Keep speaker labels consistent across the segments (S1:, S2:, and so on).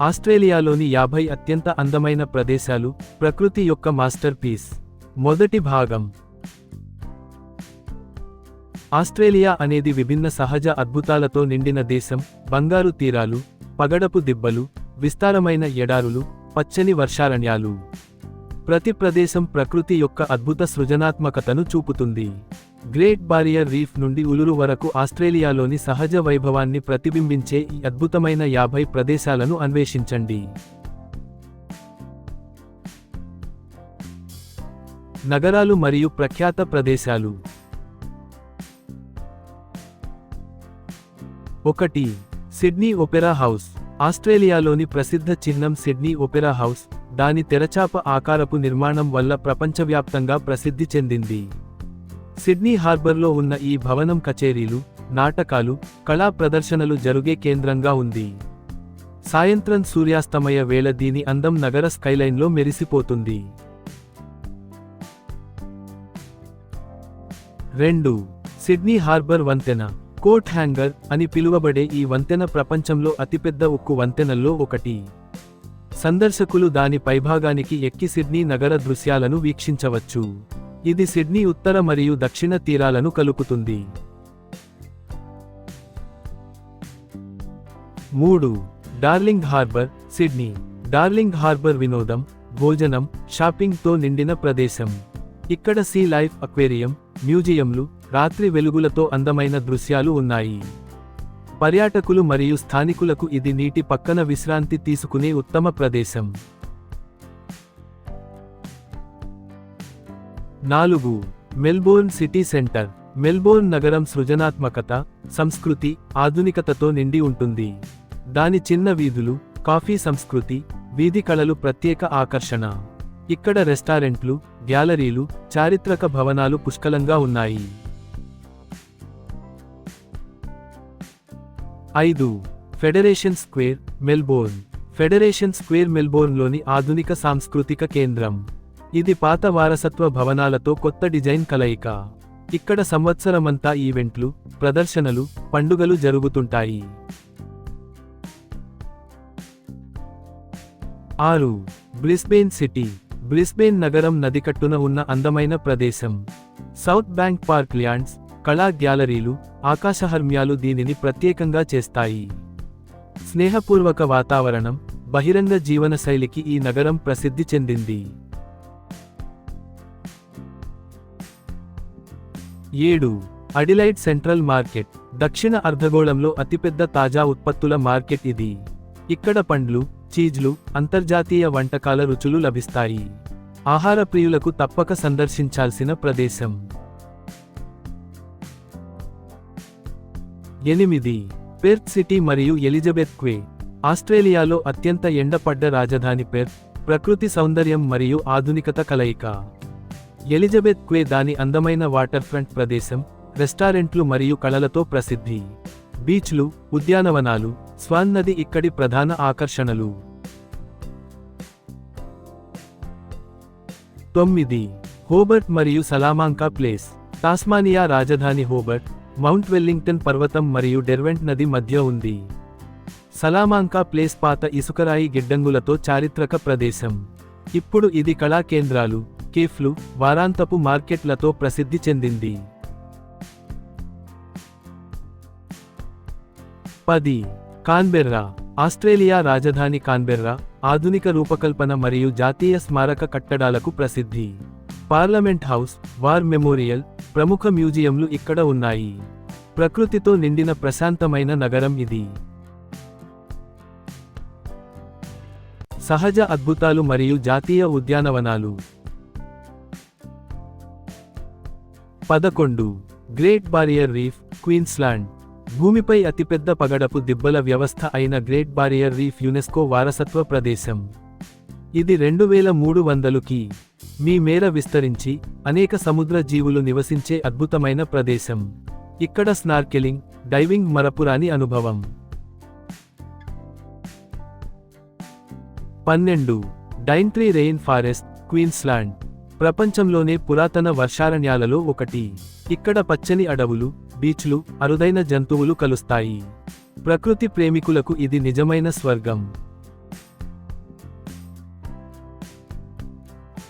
S1: ఆస్ట్రేలియాలోని యాభై అత్యంత అందమైన ప్రదేశాలు ప్రకృతి యొక్క మాస్టర్ పీస్. మొదటి భాగం. ఆస్ట్రేలియా అనేది విభిన్న సహజ అద్భుతాలతో నిండిన దేశం. బంగారు తీరాలు పగడపు దిబ్బలు విస్తారమైన ఎడారులు పచ్చని వర్షారణ్యాలు. ప్రతి ప్రదేశం ప్రకృతి యొక్క అద్భుత సృజనాత్మకతను చూపుతుంది. గ్రేట్ బారియర్ రీఫ్ నుండి ఉలురు వరకు ఆస్ట్రేలియాలోని సహజ వైభవాన్ని ప్రతిబింబించే ఈ అద్భుతమైన యాభై ప్రదేశాలను అన్వేషించండి. నగరాలు మరియు ప్రఖ్యాత ప్రదేశాలు. ఒకటి సిడ్నీ ఒపెరా హౌస్. ఆస్ట్రేలియాలోని ప్రసిద్ధ చిహ్నం సిడ్నీ ఒపెరా హౌస్ దాని తెరచాప ఆకారపు నిర్మాణం వల్ల ప్రపంచవ్యాప్తంగా ప్రసిద్ధి చెందింది. సిడ్నీ హార్బర్లో ఉన్న ఈ భవనం కచేరీలు నాటకాలు కళా ప్రదర్శనలు జరుగే కేంద్రంగా ఉంది. సాయంత్రం సూర్యాస్తమయ వేళ దీని అందం నగర స్కైలైన్లో మెరిసిపోతుంది. రెండు. సిడ్నీ హార్బర్ వంతెన కోట్ హ్యాంగర్ అని పిలువబడే ఈ వంతెన ప్రపంచంలో అతిపెద్ద ఉక్కు వంతెనల్లో ఒకటి. సందర్శకులు దాని పైభాగానికి ఎక్కి సిడ్నీ నగర దృశ్యాలను వీక్షించవచ్చు. ఇది సిడ్నీ ఉత్తర మరియు దక్షిణ తీరాలను కలుపుతుంది. మూడు. Darling Harbour Sydney. Darling Harbour వినోదం భోజనం షాపింగ్తో నిండిన ప్రదేశం. ఇక్కడ సీ లైఫ్ అక్వేరియం మ్యూజియంలు రాత్రి వెలుగులతో అందమైన దృశ్యాలు ఉన్నాయి. పర్యాటకులు మరియు స్థానికులకు ఇది నీటి పక్కన విశ్రాంతి తీసుకునే ఉత్తమ ప్రదేశం. నాలుగు. Melbourne city centre. మెల్బోర్న్ నగరం సృజనాత్మకత సంస్కృతి ఆధునికతతో నిండి ఉంటుంది. దాని చిన్న వీధులు కాఫీ సంస్కృతి వీధి కళలు ప్రత్యేక ఆకర్షణ. ఇక్కడ రెస్టారెంట్లు గ్యాలరీలు చారిత్రక భవనాలు పుష్కలంగా ఉన్నాయి. ఐదు. Federation Square Melbourne. Federation Square మెల్బోర్న్లోని ఆధునిక సాంస్కృతిక కేంద్రం. ఇది పాత వారసత్వ భవనాలతో కొత్త డిజైన్ కలయిక. ఇక్కడ సంవత్సరమంతా ఈవెంట్లు ప్రదర్శనలు పండుగలు జరుగుతుంటాయి. ఆరు. Brisbane city. బ్రిస్బేన్ నగరం నదికట్టున ఉన్న అందమైన ప్రదేశం. సౌత్ బ్యాంక్ పార్క్ ల్యాండ్స్ కళా గ్యాలరీలు ఆకాశహర్మ్యాలు దీనిని ప్రత్యేకంగా చేస్తాయి. స్నేహపూర్వక వాతావరణం బహిరంగ జీవనశైలికి ఈ నగరం ప్రసిద్ధి చెందింది. ఏడు. Adelaide Central Market. దక్షిణ అర్ధగోళంలో అతిపెద్ద తాజా ఉత్పత్తుల మార్కెట్ ఇది. ఇక్కడ పండ్లు చీజ్లు అంతర్జాతీయ వంటకాల రుచులు లభిస్తాయి. ఆహార ప్రియులకు తప్పక సందర్శించాల్సిన ప్రదేశం. ఎనిమిది. పెర్త్ సిటీ మరియు ఎలిజబెత్ క్వే. ఆస్ట్రేలియాలో అత్యంత ఎండపడ్డ రాజధాని పెర్త్. ప్రకృతి సౌందర్యం మరియు ఆధునికత కలయిక. ఎలిజబెత్ క్వే దాని అందమైన వాటర్ ఫ్రంట్ ప్రదేశం రెస్టారెంట్లు మరియు కళలతో ప్రసిద్ధి. బీచ్లు ఉద్యానవనాలు స్వాన్ నది ఇక్కడి ప్రధాన ఆకర్షణలు. తొమ్మిది. హోబర్ట్ మరియు సలామాంకా ప్లేస్. టాస్మానియా రాజధాని హోబర్ట్ మౌంట్ వెల్లింగ్టన్ పర్వతం మరియు డెర్వెంట్ నది మధ్య ఉంది. సలామాంకా ప్లేస్ పాత ఇసుకరాయి గిడ్డంగులతో చారిత్రక ప్రదేశం. ఇప్పుడు ఇది కళా కేంద్రాలు కేఫ్లు వారాంతపు మార్కెట్లతో ప్రసిద్ధి చెందింది. పది. కాన్బెర్రా ఆస్ట్రేలియా రాజధాని కాన్బెర్రా ఆధునిక రూపకల్పన మరియు జాతీయ స్మారక కట్టడాలకు ప్రసిద్ధి. పార్లమెంట్ హౌస్ వార్ మెమోరియల్ ప్రముఖ మ్యూజియంలు ఇక్కడ ఉన్నాయి. ప్రకృతితో నిండిన ప్రశాంతమైన నగరం ఇది. సహజ అద్భుతాలు మరియు జాతీయ ఉద్యానవనాలు. పదకొండు. Great Barrier Reef Queensland. భూమిపై అతిపెద్ద పగడపు దిబ్బల వ్యవస్థ అయిన గ్రేట్ బారియర్ రీఫ్ యునెస్కో వారసత్వ ప్రదేశం. ఇది రెండు వేల మూడు వందలుకి మీ మేర విస్తరించి అనేక సముద్ర జీవులు నివసించే అద్భుతమైన ప్రదేశం. ఇక్కడ స్నార్కెలింగ్ డైవింగ్ మరపురాని అనుభవం. పన్నెండు. Daintree rain forest Queensland. ప్రపంచంలోనే పురాతన వర్షారణ్యాలలో ఒకటి. ఇక్కడ పచ్చని అడవులు బీచ్లు అరుదైన జంతువులు కలుస్తాయి. ప్రకృతి ప్రేమికులకు ఇది నిజమైన స్వర్గం.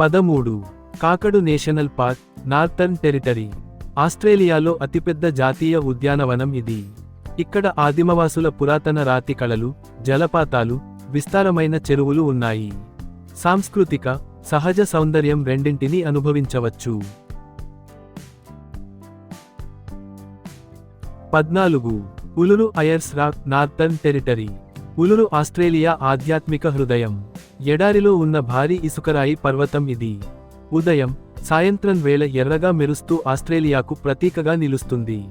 S1: పదమూడు. Kakadu National Park Northern Territory. ఆస్ట్రేలియాలో అతిపెద్ద జాతీయ ఉద్యానవనం ఇది. ఇక్కడ ఆదిమవాసుల పురాతన రాతి కళలు జలపాతాలు విస్తారమైన చెరువులు ఉన్నాయి. సాంస్కృతిక సహజ సౌందర్యం రెండింటినీ అనుభవించవచ్చు. పద్నాలుగు. Uluru Ayers Rock Northern Territory. Uluru Australia ఆధ్యాత్మిక హృదయం. ఎడారిలో ఉన్న భారీ ఇసుకరాయి పర్వతం ఇది. ఉదయం సాయంత్రం వేళ ఎర్రగా మెరుస్తూ ఆస్ట్రేలియాకు ప్రతీకగా నిలుస్తుంది.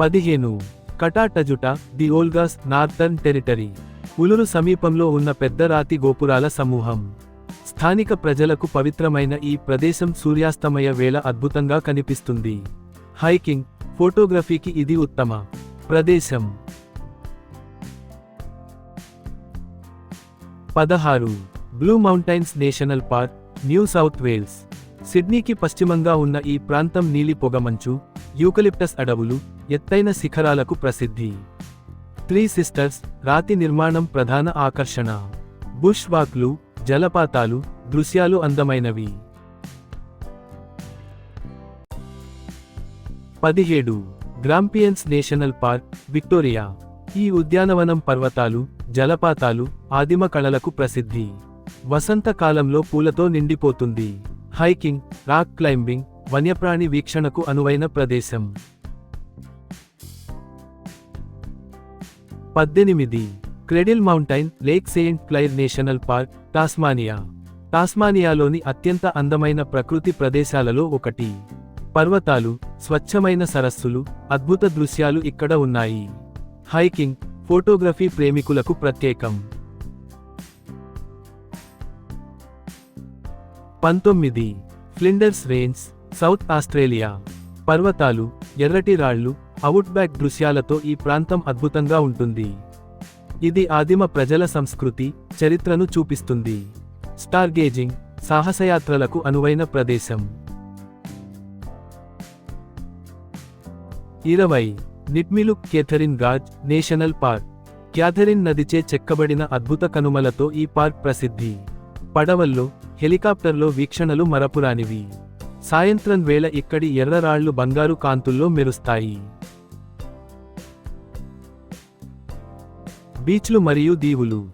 S1: పదిహేను. Kata Tjuta the Olgas Northern Territory. Uluru సమీపంలో ఉన్న పెద్ద రాతి గోపురాల సమూహం. స్థానిక ప్రజలకు పవిత్రమైన ఈ ప్రదేశం సూర్యాస్తమయ వేళ అద్భుతంగా కనిపిస్తుంది. హైకింగ్ ఫోటోగ్రఫీకి ఇది ఉత్తమ ప్రదేశం. పదహారు Blue Mountains National Park New South Wales. సిడ్నీకి పశ్చిమంగా ఉన్న ఈ ప్రాంతం నీలి పొగమంచు యూకలిప్టస్ అడవులు ఎత్తైన శిఖరాలకు ప్రసిద్ధి. త్రీ సిస్టర్స్ రాతి నిర్మాణం ప్రధాన ఆకర్షణ. బుష్ వాక్లు జలపాతాలు దృశ్యాలు అందమైనవి. పదిహేడు. Grampians National Park Victoria. ఈ ఉద్యానవనం పర్వతాలు జలపాతాలు ఆదిమ కళలకు ప్రసిద్ధి. వసంతకాలంలో పూలతో నిండిపోతుంది. హైకింగ్ రాక్ క్లైంబింగ్ వన్యప్రాణి వీక్షణకు అనువైన ప్రదేశం. పద్దెనిమిది. Cradle Mountain Lake Saint Clair National Park Tasmania. టాస్మానియాలోని అత్యంత అందమైన ప్రకృతి ప్రదేశాలలో ఒకటి. పర్వతాలు స్వచ్ఛమైన సరస్సులు అద్భుత దృశ్యాలు ఇక్కడ ఉన్నాయి. హైకింగ్ ఫోటోగ్రఫీ ప్రేమికులకు ప్రత్యేకం. పంతొమ్మిది. Flinders Range South Australia. పర్వతాలు ఎర్రటి రాళ్ళు అవుట్బ్యాక్ దృశ్యాలతో ఈ ప్రాంతం అద్భుతంగా ఉంటుంది. ఇది ఆదిమ ప్రజల సంస్కృతి చరిత్రను చూపిస్తుంది. స్టార్గేజింగ్ సాహసయాత్రలకు అనువైన ప్రదేశం. ఇరవై Nitmiluk Katherine Gorge National Park. Katherine నదిచే చెక్కబడిన అద్భుత కనుమలతో ఈ పార్క్ ప్రసిద్ధి. పడవల్లో హెలికాప్టర్లో వీక్షణలు మరపురానివి. సాయంత్రం వేళ ఇక్కడి ఎర్రరాళ్ళు బంగారు కాంతుల్లో మెరుస్తాయి. బీచ్లు మరియు దీవులు.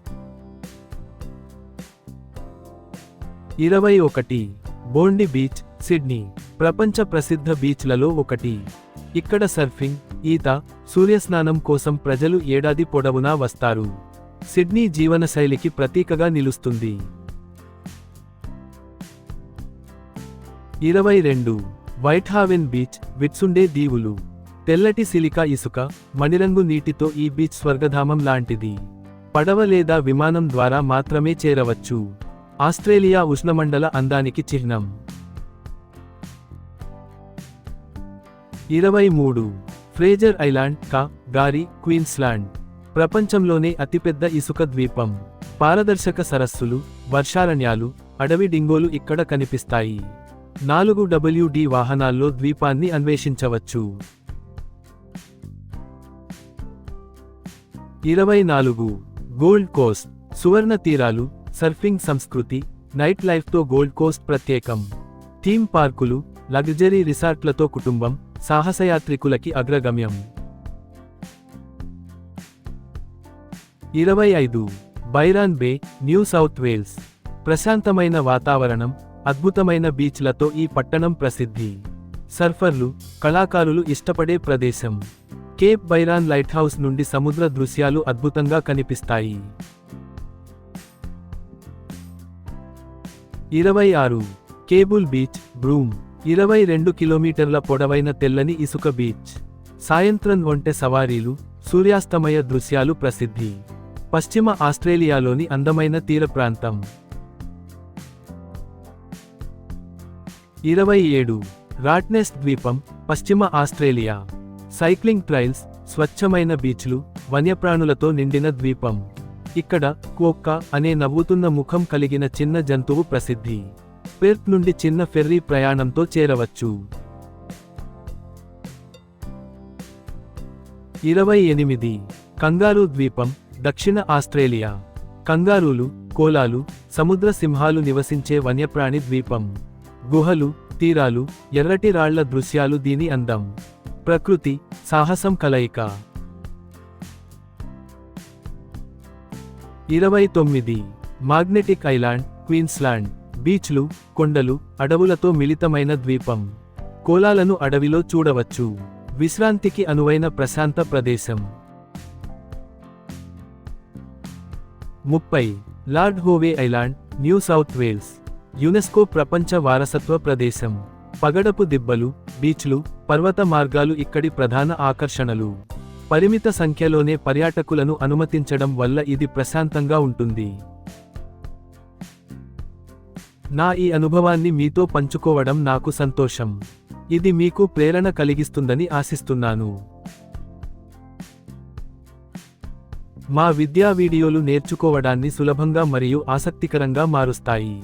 S1: ఇరవై ఒకటి బోండి బీచ్ సిడ్నీ ప్రపంచ ప్రసిద్ధ బీచ్లలో ఒకటి. ఇక్కడ సర్ఫింగ్ ఈత సూర్యస్నానం కోసం ప్రజలు ఏడాది పొడవునా వస్తారు. సిడ్నీ జీవనశైలికి ప్రతీకగా నిలుస్తుంది. ఇరవై రెండు. వైట్ హావెన్ బీచ్ విత్సుండే దీవులు. తెల్లటి సిలికా ఇసుక మణిరంగు నీటితో ఈ బీచ్ స్వర్గధామం లాంటిది. పడవ లేదా విమానం ద్వారా మాత్రమే చేరవచ్చు. ఆస్ట్రేలియా ఉష్ణమండల అందానికి చిహ్నం. ఇరవై మూడు. ఫ్రేజర్ ఐలాండ్ కా గారి క్వీన్స్లాండ్. ప్రపంచంలోనే అతిపెద్ద ఇసుక ద్వీపం. పారదర్శక సరస్సులు వర్షారణ్యాలు అడవి డింగోలు ఇక్కడ కనిపిస్తాయి. నాలుగు డబ్ల్యూడి వాహనాల్లో ద్వీపాన్ని అన్వేషించవచ్చు. ఇరవై నాలుగు. గోల్డ్ కోస్ట్ సువర్ణ తీరాలు సర్ఫింగ్ సంస్కృతి నైట్ లైఫ్తో గోల్డ్ కోస్ట్ ప్రత్యేకం. థీమ్ పార్కులు లగ్జరీ రిసార్ట్లతో కుటుంబం సాహసయాత్రికులకి అగ్రగమ్యం. ఇరవై ఐదు. Byron Bay New South Wales. ప్రశాంతమైన వాతావరణం అద్భుతమైన బీచ్లతో ఈ పట్టణం ప్రసిద్ధి. సర్ఫర్లు కళాకారులు ఇష్టపడే ప్రదేశం. కేప్ బైరాన్ లైట్ హౌస్ నుండి సముద్ర దృశ్యాలు అద్భుతంగా కనిపిస్తాయి. ఇరవై ఆరు. Cable Beach Broome. ఇరవై రెండు కిలోమీటర్ల పొడవైన తెల్లని ఇసుక బీచ్. సాయంత్రం ఒంటె సవారీలు సూర్యాస్తమయ దృశ్యాలు ప్రసిద్ధి. పశ్చిమ ఆస్ట్రేలియాలోని అందమైన తీర ప్రాంతం. ఇరవై ఏడు రాట్నెస్ ద్వీపం పశ్చిమ ఆస్ట్రేలియా. సైక్లింగ్ ట్రైల్స్ స్వచ్ఛమైన బీచ్లు వన్యప్రాణులతో నిండిన ద్వీపం. ఇక్కడ కోక్క అనే నవ్వుతున్న ముఖం కలిగిన చిన్న జంతువు ప్రసిద్ధి. పెర్త్ నుండి చిన్న ఫెర్రీ ప్రయాణంతో చేరవచ్చు. ఇరవై ఎనిమిది కంగారు ద్వీపం దక్షిణ ఆస్ట్రేలియా. కంగారూలు కోలాలు సముద్ర సింహాలు నివసించే వన్యప్రాణి ద్వీపం. గుహలు తీరాలు ఎర్రటి రాళ్ళ దృశ్యాలు దీని అందం. ప్రకృతి సాహసం కలయిక. ఇరవై తొమ్మిది. Magnetic Island Queensland. బీచ్లు కొండలు అడవులతో మిళితమైన ద్వీపం. కోలాలను అడవిలో చూడవచ్చు. విశ్రాంతికి అనువైన ప్రశాంత ప్రదేశం. ముప్పై. Lord Howe Island New South Wales. UNESCO ప్రపంచ వారసత్వ ప్రదేశం. పగడపు దిబ్బలు బీచ్లు పర్వత మార్గాలు ఇక్కడి ప్రధాన ఆకర్షణలు. పరిమిత సంఖ్యలోనే పర్యాటకులను అనుమతించడం వల్ల ఇది ప్రశాంతంగా ఉంటుంది. నా ఈ అనుభవాన్ని మీతో పంచుకోవడం నాకు సంతోషం. ఇది మీకు ప్రేరణ కలిగిస్తుందని ఆశిస్తున్నాను. మా విద్యా వీడియోలు నేర్చుకోవడాన్ని సులభంగా మరియు ఆసక్తికరంగా మారుస్తాయి.